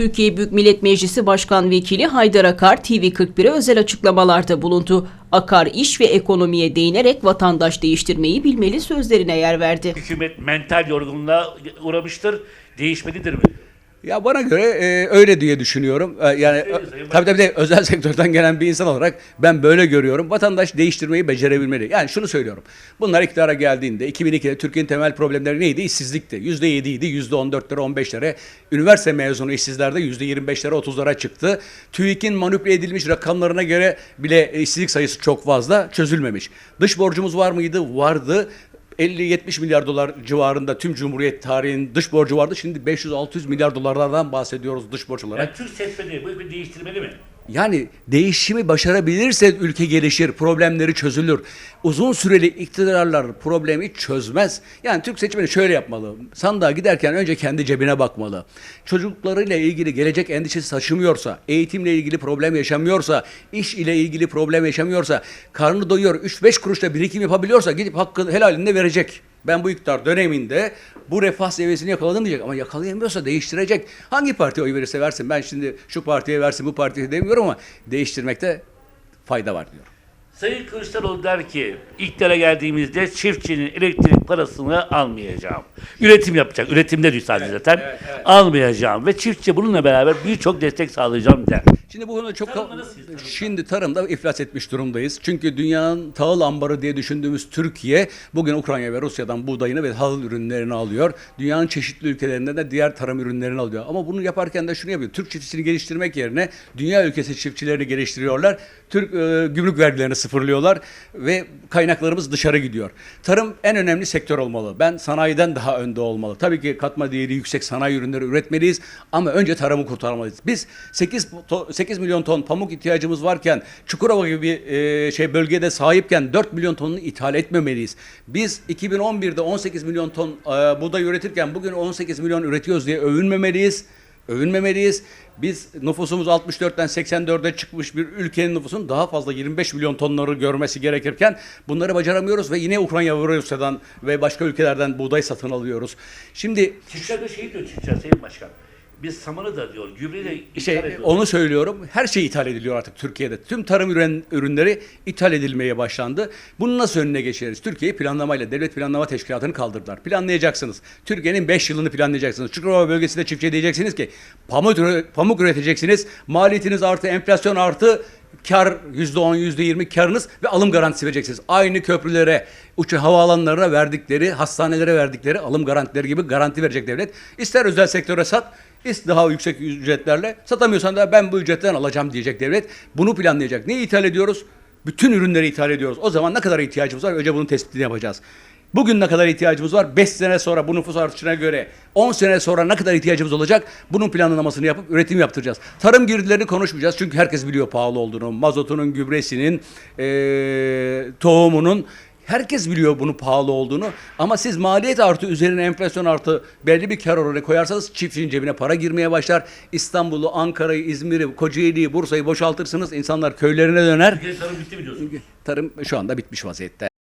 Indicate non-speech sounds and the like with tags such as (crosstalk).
Türkiye Büyük Millet Meclisi Başkan Vekili Haydar Akar TV41'e özel açıklamalarda bulundu. Akar iş ve ekonomiye değinerek vatandaş değiştirmeyi bilmeli sözlerine yer verdi. Hükümet mental yorgunluğa uğramıştır. Değişmelidir mi? Ya bana göre e, öyle diye düşünüyorum. E, yani tabii tabii de özel (laughs) sektörden gelen bir insan olarak ben böyle görüyorum. Vatandaş değiştirmeyi becerebilmeli. Yani şunu söylüyorum. Bunlar iktidara geldiğinde 2002'de Türkiye'nin temel problemleri neydi? İşsizlikti. %7 idi, %14'lere, 15'lere. Üniversite mezunu işsizlerde %25'lere, 30'lara çıktı. TÜİK'in manipüle edilmiş rakamlarına göre bile işsizlik sayısı çok fazla çözülmemiş. Dış borcumuz var mıydı? Vardı. 50-70 milyar dolar civarında tüm Cumhuriyet tarihinin dış borcu vardı. Şimdi 500-600 milyar dolarlardan bahsediyoruz dış borç olarak. Yani Türk seçmeni bu ülkeyi değiştirmeli mi? Yani değişimi başarabilirse ülke gelişir, problemleri çözülür. Uzun süreli iktidarlar problemi çözmez. Yani Türk seçmeni şöyle yapmalı. Sandığa giderken önce kendi cebine bakmalı. Çocuklarıyla ilgili gelecek endişesi taşımıyorsa, eğitimle ilgili problem yaşamıyorsa, iş ile ilgili problem yaşamıyorsa, karnı doyuyor, 3-5 kuruşla birikim yapabiliyorsa gidip hakkını helalinde verecek. Ben bu iktidar döneminde bu refah seviyesini yakaladım diyecek ama yakalayamıyorsa değiştirecek. Hangi partiye oy verirse versin. Ben şimdi şu partiye versin bu partiye demiyorum ama değiştirmekte fayda var diyorum. Sayın Kılıçdaroğlu der ki iktidara geldiğimizde çiftçinin elektrik parasını almayacağım. Üretim yapacak. Üretimde diyor sadece zaten. evet, evet. Almayacağım ve çiftçi bununla beraber birçok destek sağlayacağım der. Şimdi bu konuda çok tarımda? şimdi tarımda iflas etmiş durumdayız. Çünkü dünyanın tahıl ambarı diye düşündüğümüz Türkiye bugün Ukrayna ve Rusya'dan buğdayını ve tahıl ürünlerini alıyor. Dünyanın çeşitli ülkelerinden de diğer tarım ürünlerini alıyor. Ama bunu yaparken de şunu yapıyor. Türk çiftçisini geliştirmek yerine dünya ülkesi çiftçilerini geliştiriyorlar. Türk e, gümrük vergilerini sıfırlıyorlar ve kaynaklarımız dışarı gidiyor. Tarım en önemli sektör olmalı. Ben sanayiden daha önde olmalı. Tabii ki katma değeri yüksek sanayi ürünleri üretmeliyiz ama önce tarımı kurtarmalıyız. Biz 8 to- 8 milyon ton pamuk ihtiyacımız varken Çukurova gibi bir e, şey bölgede sahipken 4 milyon tonunu ithal etmemeliyiz. Biz 2011'de 18 milyon ton e, buğday üretirken bugün 18 milyon üretiyoruz diye övünmemeliyiz. Övünmemeliyiz. Biz nüfusumuz 64'ten 84'e çıkmış bir ülkenin nüfusunun daha fazla 25 milyon tonları görmesi gerekirken bunları bacaramıyoruz ve yine Ukrayna ve Rusya'dan ve başka ülkelerden buğday satın alıyoruz. Şimdi Çiftçiler de şey diyor çiftçiler Sayın Başkan. Biz samanı da diyor, ithal şey ediyoruz. onu söylüyorum. Her şey ithal ediliyor artık Türkiye'de. Tüm tarım ürün, ürünleri ithal edilmeye başlandı. Bunu nasıl önüne geçeriz? Türkiye'yi planlamayla devlet planlama teşkilatını kaldırdılar. Planlayacaksınız. Türkiye'nin 5 yılını planlayacaksınız. Çukurova bölgesinde çiftçiye diyeceksiniz ki pamuk, pamuk üreteceksiniz. Maliyetiniz artı, enflasyon artı kar %10, %20 karınız ve alım garantisi vereceksiniz. Aynı köprülere, uçak havaalanlarına verdikleri, hastanelere verdikleri alım garantileri gibi garanti verecek devlet. İster özel sektöre sat, İst daha yüksek ücretlerle satamıyorsan da ben bu ücretten alacağım diyecek devlet. Bunu planlayacak. Ne ithal ediyoruz? Bütün ürünleri ithal ediyoruz. O zaman ne kadar ihtiyacımız var? Önce bunun tespitini yapacağız. Bugün ne kadar ihtiyacımız var? 5 sene sonra bu nüfus artışına göre 10 sene sonra ne kadar ihtiyacımız olacak? Bunun planlamasını yapıp üretim yaptıracağız. Tarım girdilerini konuşmayacağız. Çünkü herkes biliyor pahalı olduğunu. Mazotunun, gübresinin, eee, tohumunun Herkes biliyor bunu pahalı olduğunu ama siz maliyet artı üzerine enflasyon artı belli bir kar oranı koyarsanız çiftçinin cebine para girmeye başlar. İstanbul'u, Ankara'yı, İzmir'i, Kocaeli'yi, Bursa'yı boşaltırsınız. İnsanlar köylerine döner. Tarım bitti mi diyorsun? Tarım şu anda bitmiş vaziyette.